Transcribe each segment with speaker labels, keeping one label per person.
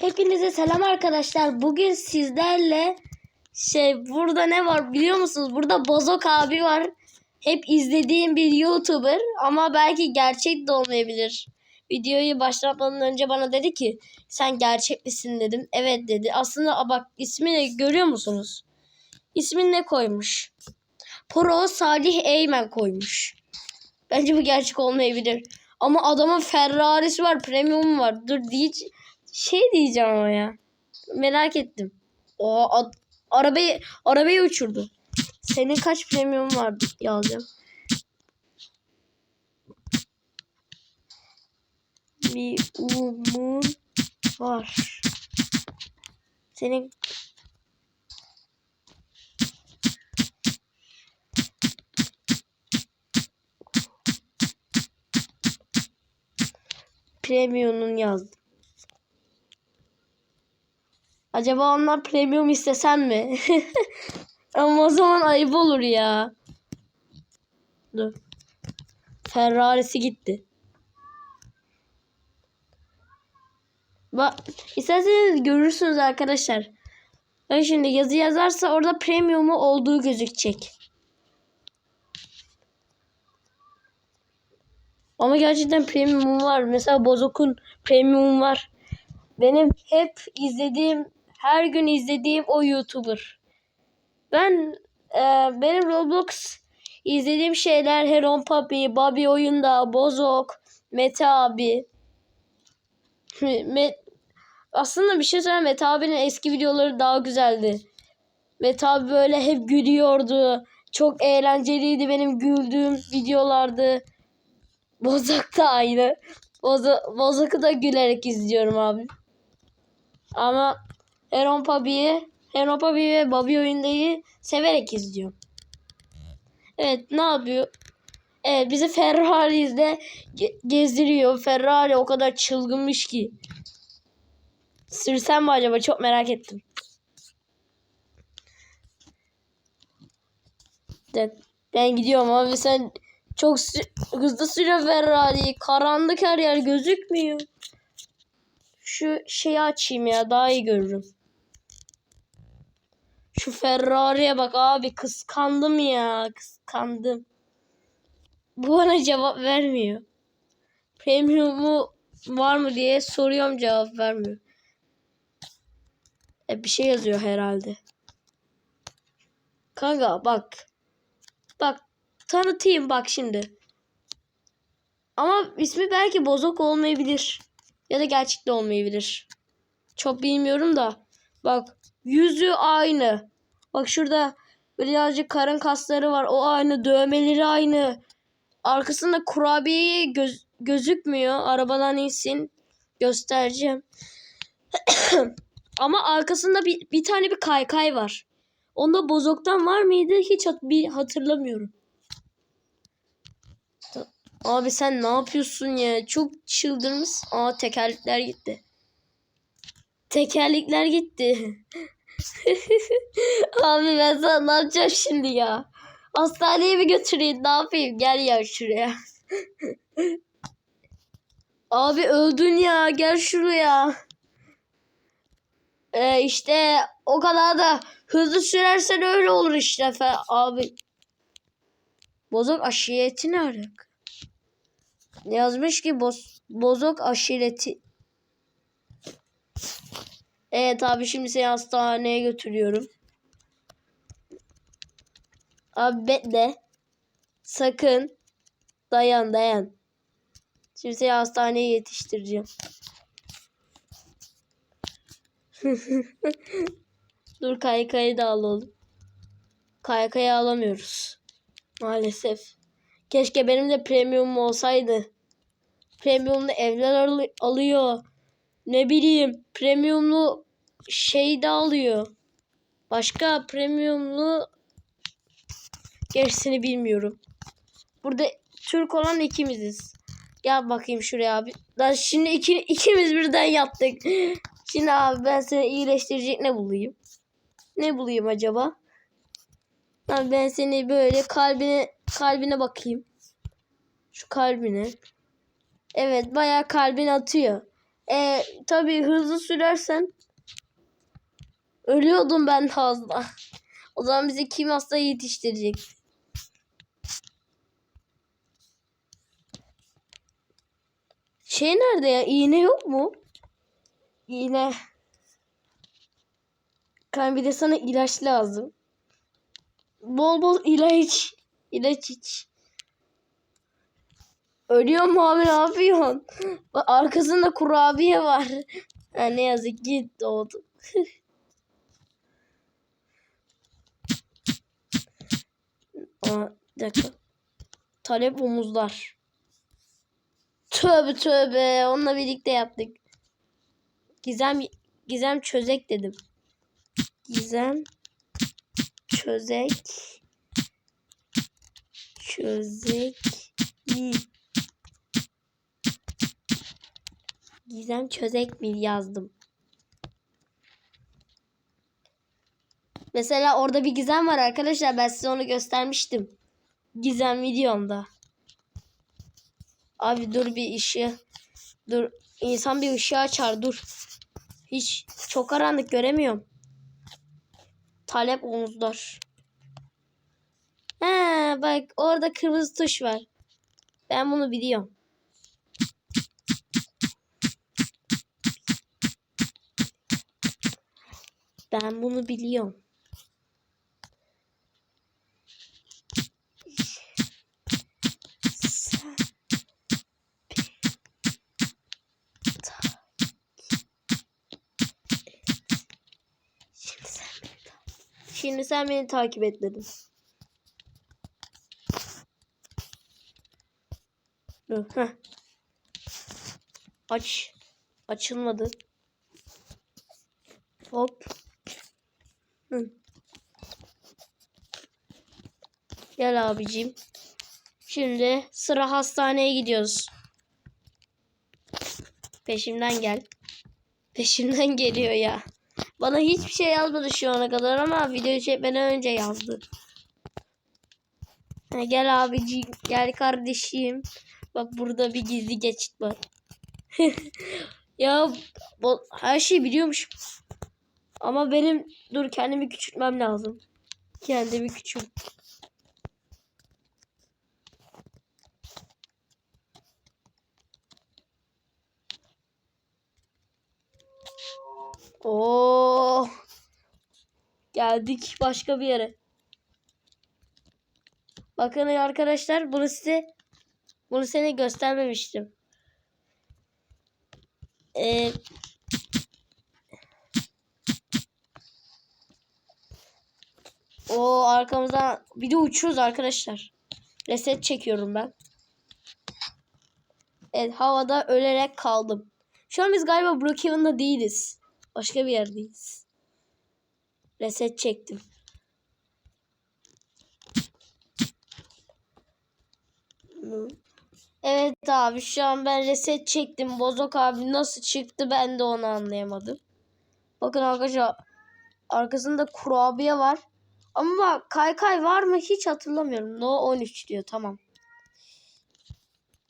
Speaker 1: Hepinize selam arkadaşlar. Bugün sizlerle şey burada ne var biliyor musunuz? Burada Bozok abi var. Hep izlediğim bir YouTuber ama belki gerçek de olmayabilir. Videoyu başlatmadan önce bana dedi ki sen gerçek misin dedim. Evet dedi. Aslında bak ismini görüyor musunuz? İsmini ne koymuş? Pro Salih Eymen koymuş. Bence bu gerçek olmayabilir. Ama adamın Ferrari'si var, premium var. Dur diye şey diyeceğim ama ya. Merak ettim. O arabayı arabayı uçurdu. Senin kaç premium var yazacağım. Bir umun var. Senin premium'un yazdım. Acaba onlar premium istesen mi? Ama o zaman ayıp olur ya. Dur. Ferrari'si gitti. Bak isterseniz görürsünüz arkadaşlar. Ben şimdi yazı yazarsa orada premium'u olduğu gözükecek. Ama gerçekten premium var. Mesela Bozok'un premium var. Benim hep izlediğim, her gün izlediğim o YouTuber. Ben e, benim Roblox izlediğim şeyler Heron Papi, Bobby Oyunda, Bozok, Mete abi. Me- Aslında bir şey söyleyeyim Mete abinin eski videoları daha güzeldi. Mete abi böyle hep gülüyordu. Çok eğlenceliydi benim güldüğüm videolardı. Bozok da aynı. Bozo- Bozok'u da gülerek izliyorum abi. Ama Heron Papi'yi Heron Papi ve Bobby oyundayı severek izliyorum. Evet ne yapıyor? Evet bizi Ferrari'de ge- gezdiriyor. Ferrari o kadar çılgınmış ki. Sürsem mi acaba? Çok merak ettim. Evet, ben gidiyorum abi sen çok hızlı sürüyor Ferrari. Karanlık her yer gözükmüyor. Şu şeyi açayım ya daha iyi görürüm. Şu Ferrari'ye bak abi kıskandım ya kıskandım. Bu bana cevap vermiyor. Premium'u var mı diye soruyorum cevap vermiyor. E, bir şey yazıyor herhalde. Kanka bak. Bak tanıtayım bak şimdi. Ama ismi belki bozok olmayabilir. Ya da gerçek de olmayabilir. Çok bilmiyorum da. Bak yüzü aynı. Bak şurada birazcık karın kasları var. O aynı. Dövmeleri aynı. Arkasında kurabiye göz, gözükmüyor. Arabadan insin. Göstereceğim. Ama arkasında bir, bir tane bir kaykay var. Onda bozoktan var mıydı? Hiç hat, bir hatırlamıyorum. Abi sen ne yapıyorsun ya? Çok çıldırmış. Aa tekerlekler gitti. Tekerlekler gitti. Abi ben sana ne yapacağım şimdi ya? Hastaneye mi götüreyim? Ne yapayım? Gel ya şuraya. Abi öldün ya. Gel şuraya. Ee, işte o kadar da hızlı sürersen öyle olur işte. Fe- Abi. Bozok aşireti ne alaka? Yazmış ki boz, bozok aşireti. Evet abi şimdi seni hastaneye götürüyorum. Abi bekle. Sakın. Dayan dayan. Şimdi seni hastaneye yetiştireceğim. Dur kaykayı da alalım. Kaykayı alamıyoruz. Maalesef. Keşke benim de premium olsaydı. Premiumlu evler al- alıyor. Ne bileyim premiumlu şey de alıyor. Başka premiumlu gerisini bilmiyorum. Burada Türk olan ikimiziz. Gel bakayım şuraya abi. Lan şimdi iki, ikimiz birden yattık. Şimdi abi ben seni iyileştirecek ne bulayım? Ne bulayım acaba? Abi ben seni böyle kalbine kalbine bakayım. Şu kalbine. Evet bayağı kalbin atıyor. E, tabii hızlı sürersen ölüyordum ben daha. O zaman bizi kim hasta yetiştirecek? Şey nerede ya? İğne yok mu? İğne. Kan bir de sana ilaç lazım. Bol bol ilaç. İlaç iç. Ölüyor mu abi ne yapıyorsun? Arkasında kurabiye var. Ha, ne yazık ki doğdu. Aa, dakika. Talep omuzlar. Tövbe tövbe. Onunla birlikte yaptık. Gizem Gizem çözek dedim. Gizem çözek çözek mi? Gizem çözek mi yazdım. Mesela orada bir gizem var arkadaşlar. Ben size onu göstermiştim. Gizem videomda. Abi dur bir ışığı. Dur. İnsan bir ışığı açar. Dur. Hiç çok karanlık göremiyorum. Talep omuzlar. He bak orada kırmızı tuş var. Ben bunu biliyorum. Ben bunu biliyorum. Şimdi sen beni takip et dedim. Dur, heh. Aç. Açılmadı. Hop. Hı. Gel abicim. Şimdi sıra hastaneye gidiyoruz. Peşimden gel. Peşimden geliyor ya. Bana hiçbir şey yazmadı şu ana kadar ama video çekmeden önce yazdı. Gel abicim. Gel kardeşim. Bak burada bir gizli geçit var. ya bu, her şeyi biliyormuş. Ama benim dur kendimi küçültmem lazım. Kendimi küçült. Oo. Geldik başka bir yere. Bakın arkadaşlar bunu size bunu seni göstermemiştim. Ee, o arkamızdan bir de uçuyoruz arkadaşlar. Reset çekiyorum ben. Evet havada ölerek kaldım. Şu an biz galiba Brookhaven'da değiliz. Başka bir yerdeyiz. Reset çektim. Evet abi şu an ben reset çektim. Bozok abi nasıl çıktı ben de onu anlayamadım. Bakın arkadaşlar arkasında kurabiye var. Ama bak kaykay var mı hiç hatırlamıyorum. No 13 diyor tamam.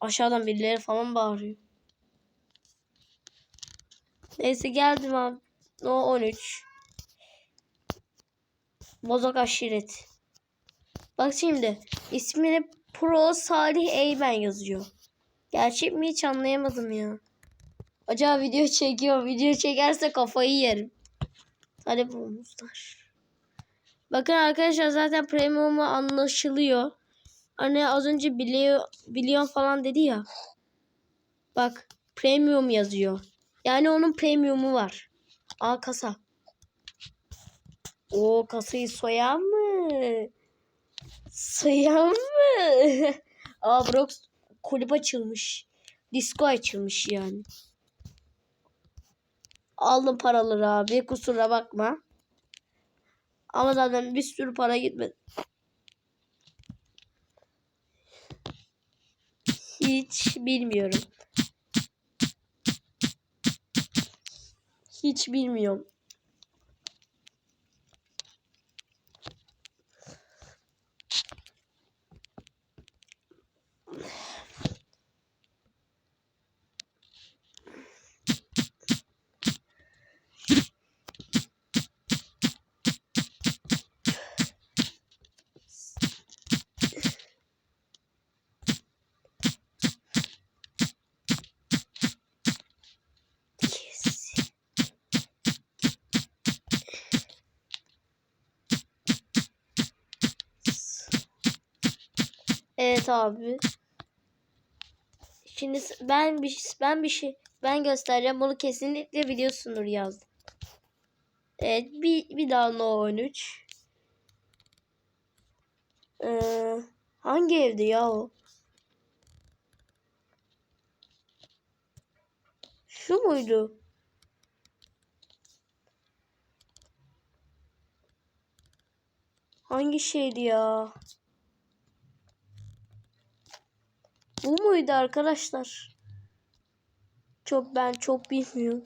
Speaker 1: Aşağıdan birileri falan bağırıyor. Neyse geldim abi. No 13. Bozok aşiret. Bak şimdi ismini Pro Salih Eymen yazıyor. Gerçek mi hiç anlayamadım ya. Acaba video çekiyor. Video çekerse kafayı yerim. Talep olmuşlar. Bakın arkadaşlar zaten premium'u anlaşılıyor. Hani az önce biliyor, biliyor falan dedi ya. Bak premium yazıyor. Yani onun premium'u var. Aa kasa. O kasayı soyan mı? Soyan mı? Aa Brox kulüp açılmış. Disco açılmış yani. Aldım paraları abi. Kusura bakma. Ama zaten bir sürü para gitmedi. Hiç bilmiyorum. Hiç bilmiyorum. Evet abi. Şimdi ben bir ben bir şey ben göstereceğim. Bunu kesinlikle biliyorsundur yazdım. Evet bir bir daha No 13. Ee, hangi evde ya o? Şu muydu? Hangi şeydi ya? Bu muydu arkadaşlar? Çok ben çok bilmiyorum.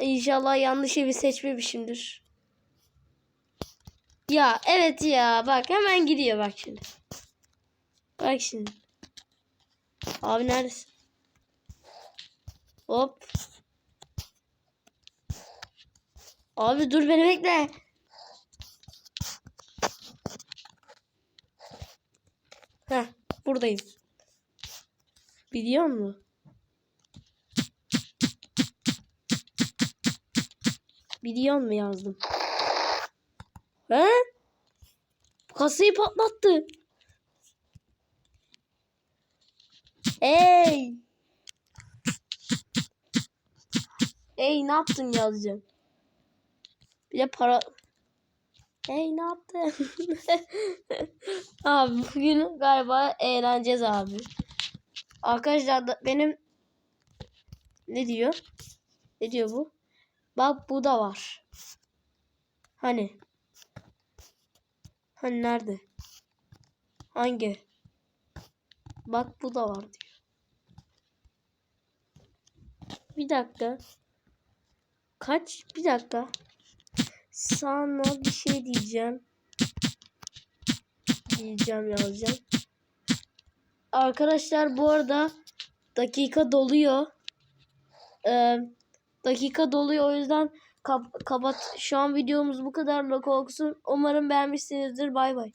Speaker 1: İnşallah yanlış evi seçmemişimdir. Ya evet ya bak hemen gidiyor bak şimdi. Bak şimdi. Abi neredesin? Hop. Abi dur beni bekle. Heh buradayım. Biliyor musun? Biliyor mu yazdım. He? Kasayı patlattı. Hey! Hey ne yaptın yazacağım. Bir de para... Hey ne yaptın? abi bugün galiba eğleneceğiz abi. Arkadaşlar da benim... Ne diyor? Ne diyor bu? Bak bu da var. Hani? Hani nerede? Hangi? Bak bu da var diyor. Bir dakika. Kaç? Bir dakika. Sana bir şey diyeceğim. Diyeceğim yazacağım. Arkadaşlar bu arada dakika doluyor. Ee, dakika doluyor o yüzden kap kapat. Şu an videomuz bu kadarla olsun. Umarım beğenmişsinizdir. Bay bay.